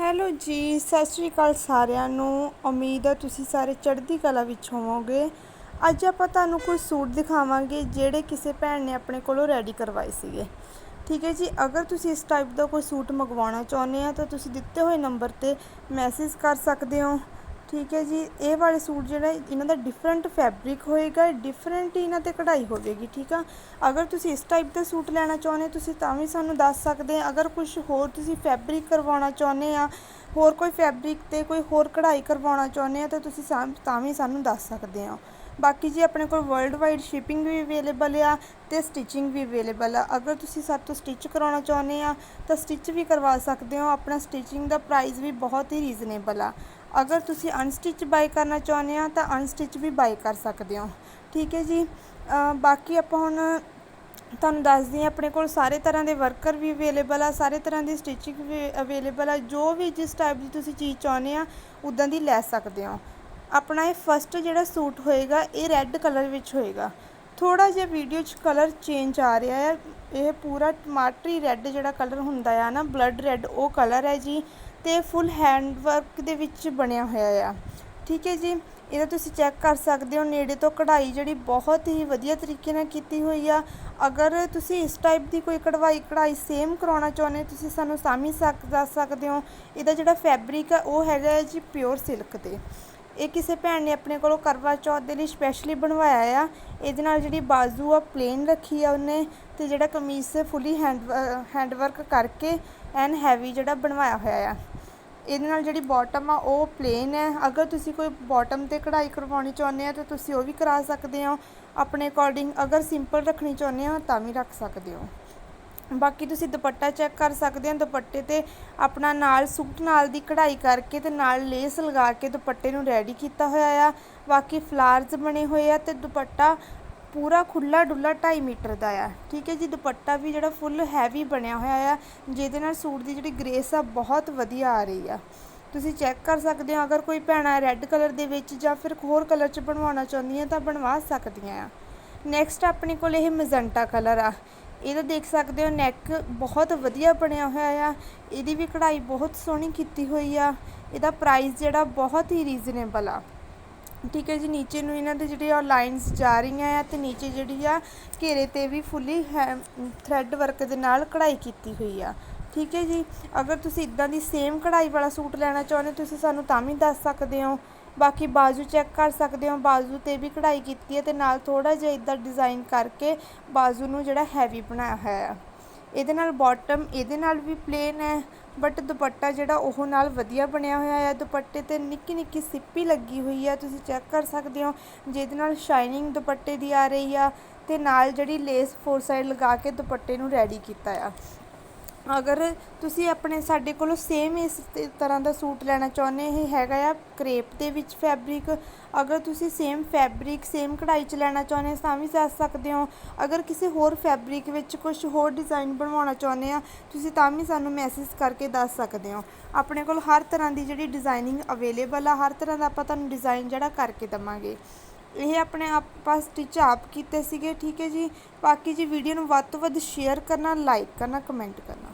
Hello ਜੀ, ਸਤਿ ਸ਼੍ਰੀ ਅਕਾਲ ਸਾਰਿਆਂ ਨੂੰ। ਉਮੀਦ ਹੈ ਤੁਸੀਂ ਸਾਰੇ ਚੜ੍ਹਦੀ ਕਲਾ ਵਿੱਚ ਹੋਵੋਗੇ। ਅੱਜ ਆਪਾਂ ਤੁਹਾਨੂੰ ਕੋਈ ਸੂਟ ਦਿਖਾਵਾਂਗੇ ਜਿਹੜੇ ਕਿਸੇ ਭੈਣ ਨੇ ਆਪਣੇ ਕੋਲੋਂ ਰੈਡੀ ਕਰਵਾਏ ਸੀਗੇ। ਠੀਕ ਹੈ ਜੀ, ਅਗਰ ਤੁਸੀਂ ਇਸ ਟਾਈਪ ਦਾ ਕੋਈ ਸੂਟ ਮੰਗਵਾਉਣਾ ਚਾਹੁੰਦੇ ਆ ਤਾਂ ਤੁਸੀਂ ਦਿੱਤੇ ਹੋਏ ਨੰਬਰ ਤੇ ਮੈਸੇਜ ਕਰ ਸਕਦੇ ਹੋ। ਠੀਕ ਹੈ ਜੀ, ਇਹ ਵਾਲੇ ਸੂਟ ਜਿਹੜਾ ਇਹਨਾਂ ਦਾ ਡਿਫਰੈਂਟ ਫੈਬਰਿਕ ਹੋਏਗਾ ਡਿਫਰੈਂਟ ਹੀ ਇਹਨਾਂ ਤੇ ਕਢਾਈ ਹੋਵੇਗੀ, ਠੀਕ ਆ? ਅਗਰ ਤੁਸੀਂ ਇਸ ਟਾਈਪ ਦਾ ਸੂਟ ਲੈਣਾ ਚਾਹੁੰਦੇ ਤੁਸੀਂ ਤਾਂ ਵੀ ਸਾਨੂੰ ਦੱਸ ਸਕਦੇ ਆ, ਅਗਰ ਕੁਝ ਹੋਰ ਤੁਸੀਂ ਫੈਬਰਿਕ ਕਰਵਾਉਣਾ ਚਾਹੁੰਦੇ ਆ, ਹੋਰ ਕੋਈ ਫੈਬਰਿਕ ਤੇ ਕੋਈ ਹੋਰ ਕਢਾਈ ਕਰਵਾਉਣਾ ਚਾਹੁੰਦੇ ਆ, ਤਾਂ ਤੁਸੀਂ ਤਾਂ ਵੀ ਸਾਨੂੰ ਦੱਸ ਸਕਦੇ ਆ। ਬਾਕੀ ਜੀ ਆਪਣੇ ਕੋਲ ਵਰਲਡ ਵਾਈਡ ਸ਼ਿਪਿੰਗ ਵੀ ਅਵੇਲੇਬਲ ਆ ਤੇ ਸਟਿਚਿੰਗ ਵੀ ਅਵੇਲੇਬਲ ਆ। ਅਗਰ ਤੁਸੀਂ ਸਾਡੇ ਤੋਂ ਸਟਿਚ ਕਰਾਉਣਾ ਚਾਹੁੰਦੇ ਆ, ਤਾਂ ਸਟਿਚ ਵੀ ਕਰਵਾ ਸਕਦੇ ਹੋ। ਆਪਣਾ ਸਟਿਚਿੰਗ ਦਾ ਪ੍ਰਾਈਸ ਵੀ ਬਹੁਤ ਹੀ ਰੀਜ਼ਨੇਬਲ ਆ। ਅਗਰ ਤੁਸੀਂ ਅਨਸਟਿਚ ਬਾਈ ਕਰਨਾ ਚਾਹੁੰਦੇ ਆ, ਤਾਂ ਅਨਸਟਿਚ ਵੀ ਬਾਈ ਕਰ ਸਕਦੇ ਹੋ। ਠੀਕ ਹੈ ਜੀ? ਬਾਕੀ ਆਪਾਂ ਹੁਣ ਤੁਹਾਨੂੰ ਦੱਸਦੀ ਹਾਂ ਆਪਣੇ ਕੋਲ ਸਾਰੇ ਤਰ੍ਹਾਂ ਦੇ ਵਰਕਰ ਵੀ ਅਵੇਲੇਬਲ ਆ, ਸਾਰੇ ਤਰ੍ਹਾਂ ਦੀ ਸਟਿਚਿੰਗ ਵੀ ਅਵੇਲੇਬਲ ਆ। ਜੋ ਵੀ ਜਿਸ ਟਾਈਪ ਦੀ ਤੁਸੀਂ ਚੀਜ਼ ਚਾਹੁੰਦੇ ਆ ਉਦਾਂ ਦੀ ਲੈ ਸਕਦੇ ਹੋ। ਆਪਣਾ ਇਹ ਫਸਟ ਜਿਹੜਾ ਸੂਟ ਹੋਏਗਾ, ਇਹ ਰੈੱਡ ਕਲਰ ਵਿੱਚ ਹੋਏਗਾ। ਥੋੜਾ ਜਿਹਾ ਵੀਡੀਓ 'ਚ ਕਲਰ ਚੇਂਜ ਆ ਰਿਹਾ ਹੈ। ਇਹ ਪੂਰਾ ਟਮਾਟਰੀ ਰੈੱਡ ਜਿਹੜਾ ਕਲਰ ਹੁੰਦਾ ਆ ਨਾ ਬਲੱਡ ਰੈੱਡ ਉਹ ਕਲਰ ਹੈ ਜੀ ਤੇ ਫੁੱਲ ਹੈਂਡ ਵਰਕ ਦੇ ਵਿੱਚ ਬਣਿਆ ਹੋਇਆ ਆ। ਠੀਕ ਹੈ ਜੀ? ਇਹਦਾ ਤੁਸੀਂ ਚੈੱਕ ਕਰ ਸਕਦੇ ਹੋ। ਨੇੜੇ ਤੋਂ ਕਢਾਈ ਜਿਹੜੀ ਬਹੁਤ ਹੀ ਵਧੀਆ ਤਰੀਕੇ ਨਾਲ ਕੀਤੀ ਹੋਈ ਆ। ਅਗਰ ਤੁਸੀਂ ਇਸ ਟਾਈਪ ਦੀ ਕੋਈ ਕਢਵਾਈ, ਕਢਾਈ ਸੇਮ ਕਰਾਉਣਾ ਚਾਹੁੰਦੇ ਤੁਸੀਂ ਸਾਨੂੰ ਸਾਮੀ ਸਕ, ਦੱਸ ਸਕਦੇ ਹੋ। ਇਹਦਾ ਜਿਹੜਾ ਫੈਬਰਿਕ ਆ, ਉਹ ਹੈਗਾ ਜੀ ਪਿਓਰ ਸਿਲਕ ਤੇ। ਇਹ ਕਿਸੇ ਭੈਣ ਨੇ ਆਪਣੇ ਕੋਲੋਂ ਕਰਵਾ ਚੌਥ ਦੇ ਲਈ ਸਪੈਸ਼ਲੀ ਬਣਵਾਇਆ ਆ। ਇਹਦੇ ਨਾਲ ਜਿਹੜੀ ਬਾਜ਼ੂ ਆ ਪਲੇਨ ਰੱਖੀ ਆ ਉਹਨੇ ਤੇ ਜਿਹੜਾ ਕਮੀਜ਼ ਤੇ ਫੁੱਲੀ ਹੈਂਡ ਹੈਂਡ ਵਰਕ ਕਰਕੇ ਐਨ ਹੈਵੀ ਜਿਹੜਾ ਬਣਵਾਇਆ ਹੋਇਆ ਆ। ਇਹਦੇ ਨਾਲ ਜਿਹੜੀ ਬਾਟਮ ਆ, ਉਹ ਪਲੇਨ ਹੈ। ਅਗਰ ਤੁਸੀਂ ਕੋਈ ਬਾਟਮ ਤੇ ਕਢਾਈ ਕਰਵਾਉਣੀ ਚਾਹੁੰਦੇ ਆ, ਤਾਂ ਤੁਸੀਂ ਉਹ ਵੀ ਕਰਾ ਸਕਦੇ ਹੋ। ਆਪਣੇ ਅਕੋਰਡਿੰਗ ਅਗਰ ਸਿੰਪਲ ਰੱਖਣੀ ਚਾਹੁੰਦੇ ਹੋ, ਤਾਂ ਵੀ ਰੱਖ ਸਕਦੇ ਹੋ। ਬਾਕੀ ਤੁਸੀਂ ਦੁਪੱਟਾ ਚੈੱਕ ਕਰ ਸਕਦੇ ਹੋ, ਦੁਪੱਟੇ ਤੇ ਆਪਣਾ ਨਾਲ ਸੂਟ ਨਾਲ ਦੀ ਕਢਾਈ ਕਰਕੇ ਤੇ ਨਾਲ ਲੇਸ ਲਗਾ ਕੇ ਦੁਪੱਟੇ ਨੂੰ ਰੈਡੀ ਕੀਤਾ ਹੋਇਆ ਆ। ਬਾਕੀ ਫਲਾਰਸ ਬਣੇ ਹੋਏ ਆ ਤੇ ਦੁਪੱਟਾ ਪੂਰਾ ਖੁੱਲਾ ਡੁੱਲਾ 2.5 ਮੀਟਰ ਦਾ ਆ। ਠੀਕ ਹੈ ਜੀ, ਦੁਪੱਟਾ ਵੀ ਜਿਹੜਾ ਫੁੱਲ ਹੈਵੀ ਬਣਿਆ ਹੋਇਆ ਆ, ਜਿਹਦੇ ਨਾਲ ਸੂਟ ਦੀ ਜਿਹੜੀ ਗ੍ਰੇਸ ਆ ਬਹੁਤ ਵਧੀਆ ਆ ਰਹੀ ਆ। ਤੁਸੀਂ ਚੈੱਕ ਕਰ ਸਕਦੇ ਹੋ, ਅਗਰ ਕੋਈ ਭੈਣਾ ਰੈੱਡ ਕਲਰ ਦੇ ਵਿੱਚ ਜਾਂ ਫਿਰ ਹੋਰ ਕਲਰ 'ਚ ਬਣਵਾਉਣਾ ਚਾਹੁੰਦੀਆਂ ਤਾਂ ਬਣਵਾ ਸਕਦੀਆਂ ਆ। ਨੈਕਸਟ ਆਪਣੇ ਕੋਲ ਇਹ ਮੈਜੈਂਟਾ ਕਲਰ ਆ। ਇਹਦਾ ਦੇਖ ਸਕਦੇ ਹੋ ਨੈਕ ਬਹੁਤ ਵਧੀਆ ਬਣਿਆ ਹੋਇਆ ਆ। ਇਹਦੀ ਵੀ ਕਢਾਈ ਬਹੁਤ ਸੋਹਣੀ ਕੀਤੀ ਹੋਈ ਆ। ਇਹਦਾ ਪ੍ਰਾਈਸ ਜਿਹੜਾ ਬਹੁਤ ਹੀ ਰੀਜ਼ਨੇਬਲ ਆ। ਠੀਕ ਹੈ ਜੀ, ਨੀਚੇ ਨੂੰ ਇਹਨਾਂ ਦੇ ਜਿਹੜੇ ਆ ਲਾਈਨਸ ਜਾ ਰਹੀਆਂ ਆ ਤੇ ਨੀਚੇ ਜਿਹੜੀ ਆ, ਘੇਰੇ ਤੇ ਵੀ ਫੁੱਲੀ ਥ੍ਰੈਡ ਵਰਕ ਦੇ ਨਾਲ ਕਢਾਈ ਕੀਤੀ ਹੋਈ ਆ। ਠੀਕ ਹੈ ਜੀ, ਅਗਰ ਤੁਸੀਂ ਇਦਾਂ ਦੀ ਸੇਮ ਕਢਾਈ ਵਾਲਾ ਸੂਟ ਲੈਣਾ ਚਾਹੁੰਦੇ ਤੁਸੀਂ ਸਾਨੂੰ ਤਾਂ ਵੀ ਦੱਸ ਸਕਦੇ ਹੋ। ਬਾਕੀ ਬਾਜ਼ੂ ਚੈੱਕ ਕਰ ਸਕਦੇ ਹੋ, ਬਾਜ਼ੂ ਤੇ ਵੀ ਕਢਾਈ ਕੀਤੀ ਹੈ ਅਤੇ ਨਾਲ ਥੋੜ੍ਹਾ ਜਿਹਾ ਇੱਦਾਂ ਡਿਜ਼ਾਈਨ ਕਰਕੇ ਬਾਜ਼ੂ ਨੂੰ ਜਿਹੜਾ ਹੈਵੀ ਬਣਾਇਆ ਹੋਇਆ ਹੈ। ਇਹਦੇ ਨਾਲ ਬਾਟਮ ਇਹਦੇ ਨਾਲ ਵੀ ਪਲੇਨ ਹੈ ਬਟ ਦੁਪੱਟਾ ਜਿਹੜਾ ਉਹ ਨਾਲ ਵਧੀਆ ਬਣਿਆ ਹੋਇਆ ਹੈ। ਦੁਪੱਟੇ ਤੇ ਨਿੱਕੀ ਨਿੱਕੀ ਸਿੱਪੀ ਲੱਗੀ ਹੋਈ ਹੈ, ਤੁਸੀਂ ਚੈੱਕ ਕਰ ਸਕਦੇ ਹੋ, ਜਿਹਦੇ ਨਾਲ ਸ਼ਾਈਨਿੰਗ ਦੁਪੱਟੇ ਦੀ ਆ ਰਹੀ ਆ ਤੇ ਨਾਲ ਜਿਹੜੀ ਲੇਸ ਫੋਰ ਸਾਈਡ ਲਗਾ ਕੇ ਦੁਪੱਟੇ ਨੂੰ ਰੈਡੀ ਕੀਤਾ ਆ। ਅਗਰ ਤੁਸੀਂ ਆਪਣੇ, ਸਾਡੇ ਕੋਲੋਂ ਸੇਮ ਇਸ ਤਰ੍ਹਾਂ ਦਾ ਸੂਟ ਲੈਣਾ ਚਾਹੁੰਦੇ ਇਹ ਹੈਗਾ ਆ ਕਰੇਪ ਦੇ ਵਿੱਚ ਫੈਬਰਿਕ ਅਗਰ ਤੁਸੀਂ ਸੇਮ ਫੈਬਰਿਕ ਸੇਮ ਕਢਾਈ 'ਚ ਲੈਣਾ ਚਾਹੁੰਦੇ ਤਾਂ ਵੀ ਦੱਸ ਸਕਦੇ ਹੋ। ਅਗਰ ਕਿਸੇ ਹੋਰ ਫੈਬਰਿਕ ਵਿੱਚ ਕੁਝ ਹੋਰ ਡਿਜ਼ਾਈਨ ਬਣਵਾਉਣਾ ਚਾਹੁੰਦੇ ਆ ਤੁਸੀਂ ਤਾਂ ਵੀ ਸਾਨੂੰ ਮੈਸੇਜ ਕਰਕੇ ਦੱਸ ਸਕਦੇ ਹੋ। ਆਪਣੇ ਕੋਲ ਹਰ ਤਰ੍ਹਾਂ ਦੀ ਜਿਹੜੀ ਡਿਜ਼ਾਈਨਿੰਗ ਅਵੇਲੇਬਲ ਆ, ਹਰ ਤਰ੍ਹਾਂ ਦਾ ਆਪਾਂ ਤੁਹਾਨੂੰ ਡਿਜ਼ਾਈਨ ਜਿਹੜਾ ਕਰਕੇ ਦਵਾਂਗੇ। ਇਹ ਆਪਣੇ ਆਪਾਂ ਸਟਿਚ ਆਪ ਕੀਤੇ ਸੀਗੇ, ਠੀਕ ਹੈ ਜੀ। ਬਾਕੀ ਜੀ ਵੀਡੀਓ ਨੂੰ ਵੱਧ ਤੋਂ ਵੱਧ ਸ਼ੇਅਰ ਕਰਨਾ ਲਾਈਕ ਕਰਨਾ ਕਮੈਂਟ ਕਰਨਾ।